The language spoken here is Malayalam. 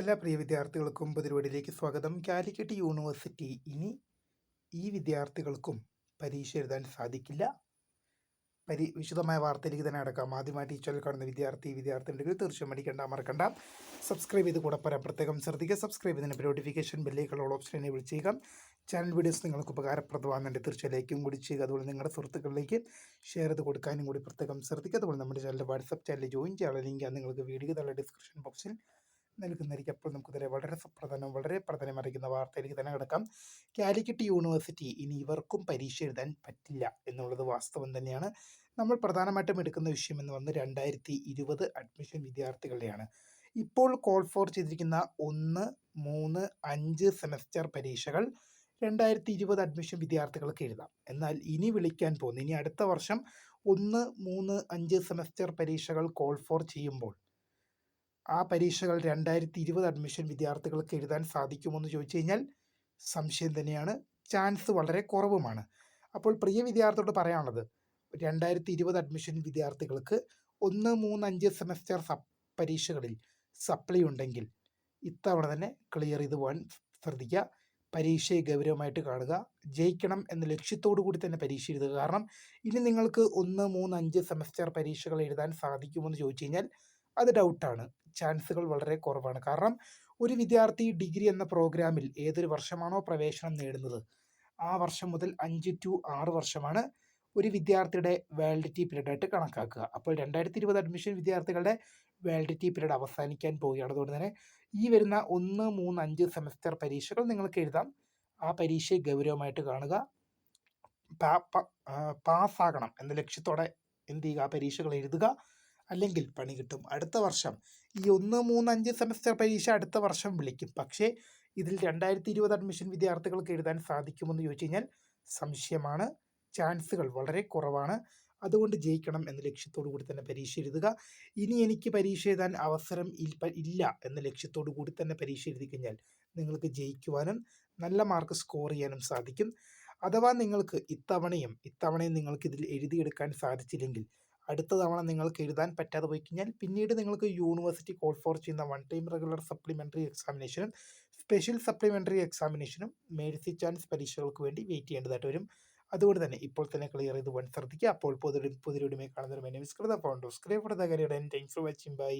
എല്ലാ പ്രിയ വിദ്യാർത്ഥികൾക്കും പുതിരുവടിയിലേക്ക് സ്വാഗതം. കാലിക്കറ്റ് യൂണിവേഴ്സിറ്റി ഇനി ഈ വിദ്യാർത്ഥികൾക്കും പരീക്ഷ എഴുതാൻ സാധിക്കില്ല. പരി വിശദമായ വാർത്തയിലേക്ക് തന്നെ അടക്കാം ആദ്യമായിട്ട് ഈ ചാനൽ കാണുന്ന വിദ്യാർത്ഥി വിദ്യാർത്ഥി ഉണ്ടെങ്കിൽ തീർച്ചയായും മടിക്കേണ്ട മറക്കണ്ട. സബ്സ്ക്രൈബ് ചെയ്ത് കൂടെ പറയാൻ പ്രത്യേകം ശ്രദ്ധിക്കുക. സബ്സ്ക്രൈബ് ചെയ്തതിന് നോട്ടിഫിക്കേഷൻ ബെല്ലേക്കുള്ള ഓപ്ഷൻ എനേബിൾ ചെയ്യുക. ചാനൽ വീഡിയോസ് നിങ്ങൾക്ക് ഉപകാരപ്രദമാകുന്നുണ്ട്. തീർച്ചയായും ലൈക്കും കൂടി ചെയ്യുക. അതുപോലെ നിങ്ങളുടെ സുഹൃത്തുക്കളിലേക്ക് ഷെയർ ചെയ്ത് കൊടുക്കാനും കൂടി പ്രത്യേകം ശ്രദ്ധിക്കുക. അതുപോലെ നമ്മുടെ ചാനലിന്റെ വാട്സപ്പ് ചാനൽ ജോയിൻ ചെയ്യാനുള്ള ലിങ്ക് നിങ്ങൾക്ക് വീഡിയോ തള്ള ഡിസ്ക്രിപ്ഷൻ ബോക്സിൽ നൽകുന്നതായിരിക്കും അപ്പോൾ നമുക്കിതിലെ വളരെ സുപ്രധാനം വളരെ പ്രധാനം അറിയിക്കുന്ന വാർത്തയിലേക്ക് തന്നെ കിടക്കാം. കാലിക്കറ്റ് യൂണിവേഴ്സിറ്റി ഇനി ഇവർക്കും പരീക്ഷ എഴുതാൻ പറ്റില്ല എന്നുള്ളത് വാസ്തവം തന്നെയാണ്. നമ്മൾ പ്രധാനമായിട്ടും എടുക്കുന്ന വിഷയം എന്ന് വന്ന് രണ്ടായിരത്തി ഇരുപത് അഡ്മിഷൻ വിദ്യാർത്ഥികളുടെയാണ്. ഇപ്പോൾ കോൾ ഫോർ ചെയ്തിരിക്കുന്ന ഒന്ന് മൂന്ന് അഞ്ച് സെമസ്റ്റർ പരീക്ഷകൾ രണ്ടായിരത്തി ഇരുപത് അഡ്മിഷൻ വിദ്യാർത്ഥികൾക്ക് എഴുതാം. എന്നാൽ ഇനി വിളിക്കാൻ പോകുന്ന ഇനി അടുത്ത വർഷം ഒന്ന് മൂന്ന് അഞ്ച് സെമസ്റ്റർ പരീക്ഷകൾ കോൾ ഫോർ ചെയ്യുമ്പോൾ ആ പരീക്ഷകൾ രണ്ടായിരത്തി ഇരുപത് അഡ്മിഷൻ വിദ്യാർത്ഥികൾക്ക് എഴുതാൻ സാധിക്കുമെന്ന് ചോദിച്ചു കഴിഞ്ഞാൽ സംശയം തന്നെയാണ്. ചാൻസ് വളരെ കുറവുമാണ്. അപ്പോൾ പ്രിയ വിദ്യാർത്ഥിയോട് പറയാനുള്ളത്. രണ്ടായിരത്തി ഇരുപത് അഡ്മിഷൻ വിദ്യാർത്ഥികൾക്ക് ഒന്ന് മൂന്ന് അഞ്ച് സെമസ്റ്റർ സബ് പരീക്ഷകളിൽ സപ്ലൈ ഉണ്ടെങ്കിൽ ഇത്തവണ തന്നെ ക്ലിയർ ചെയ്ത് പോകാൻ ശ്രദ്ധിക്കുക. പരീക്ഷയെ ഗൗരവമായിട്ട് കാണുക. ജയിക്കണം എന്ന ലക്ഷ്യത്തോടു കൂടി തന്നെ പരീക്ഷ എഴുതുക. കാരണം ഇനി നിങ്ങൾക്ക് ഒന്ന് മൂന്ന് അഞ്ച് സെമസ്റ്റർ പരീക്ഷകൾ എഴുതാൻ സാധിക്കുമെന്ന് ചോദിച്ചു കഴിഞ്ഞാൽ അത് ഡൗട്ടാണ്. ചാൻസുകൾ വളരെ കുറവാണ്. കാരണം ഒരു വിദ്യാർത്ഥി ഡിഗ്രി എന്ന പ്രോഗ്രാമിൽ ഏതൊരു വർഷമാണോ പ്രവേശനം നേടുന്നത്? ആ വർഷം മുതൽ അഞ്ച് ടു ആറ് വർഷമാണ് ഒരു വിദ്യാർത്ഥിയുടെ വാലിഡിറ്റി പീരീഡ് ആയിട്ട് കണക്കാക്കുക. അപ്പോൾ രണ്ടായിരത്തി ഇരുപത് അഡ്മിഷൻ വിദ്യാർത്ഥികളുടെ വാലിഡിറ്റി പീരീഡ് അവസാനിക്കാൻ പോവുകയാണ്. അതുകൊണ്ട് തന്നെ ഈ വരുന്ന ഒന്ന് മൂന്ന് അഞ്ച് സെമസ്റ്റർ പരീക്ഷകൾ നിങ്ങൾക്ക് എഴുതാം. ആ പരീക്ഷയെ ഗൗരവമായിട്ട് കാണുക. പാസ്സാകണം എന്ന ലക്ഷ്യത്തോടെ എന്ത് ചെയ്യുക? ആ പരീക്ഷകൾ എഴുതുക. അല്ലെങ്കിൽ പണി കിട്ടും. അടുത്ത വർഷം ഈ ഒന്ന് മൂന്ന് അഞ്ച് സെമസ്റ്റർ പരീക്ഷ അടുത്ത വർഷം വിളിക്കും. പക്ഷേ ഇതിൽ രണ്ടായിരത്തി ഇരുപത് അഡ്മിഷൻ വിദ്യാർത്ഥികൾക്ക് എഴുതാൻ സാധിക്കുമെന്ന് ചോദിച്ചു കഴിഞ്ഞാൽ സംശയമാണ്. ചാൻസുകൾ വളരെ കുറവാണ്. അതുകൊണ്ട് ജയിക്കണം എന്ന ലക്ഷ്യത്തോടു കൂടി തന്നെ പരീക്ഷ എഴുതുക. ഇനി എനിക്ക് പരീക്ഷ എഴുതാൻ അവസരം ഇല്ല എന്ന ലക്ഷ്യത്തോടു കൂടി തന്നെ പരീക്ഷ എഴുതി കഴിഞ്ഞാൽ നിങ്ങൾക്ക് ജയിക്കുവാനും നല്ല മാർക്ക് സ്കോർ ചെയ്യാനും സാധിക്കും. അഥവാ നിങ്ങൾക്ക് ഇത്തവണയും ഇത്തവണയും നിങ്ങൾക്ക് ഇതിൽ എഴുതിയെടുക്കാൻ സാധിച്ചില്ലെങ്കിൽ അടുത്ത തവണ നിങ്ങൾക്ക് എഴുതാൻ പറ്റാതെ പോയി കഴിഞ്ഞാൽ പിന്നീട് നിങ്ങൾക്ക് യൂണിവേഴ്സിറ്റി കോൾ ഫോർ ചെയ്യുന്ന വൺ ടൈം റെഗുലർ സപ്ലിമെന്ററി എക്സാമിനേഷനും സ്പെഷ്യൽ സപ്ലിമെന്ററി എക്സാമിനേഷനും മേഴ്സി ചാൻസ് പരീക്ഷകൾക്ക് വേണ്ടി വെയിറ്റ് ചെയ്യേണ്ടതായിട്ട് വരും. അതുകൊണ്ട് തന്നെ ഇപ്പോൾ തന്നെ ക്ലിയർ ചെയ്ത് വൺ ശ്രദ്ധിക്കുക. അപ്പോൾ പുതിയ പുതിയ കാണുന്നൊരു മെനുസ്കൃത ഫൗണ്ടോ screen for the career thanks for watching bye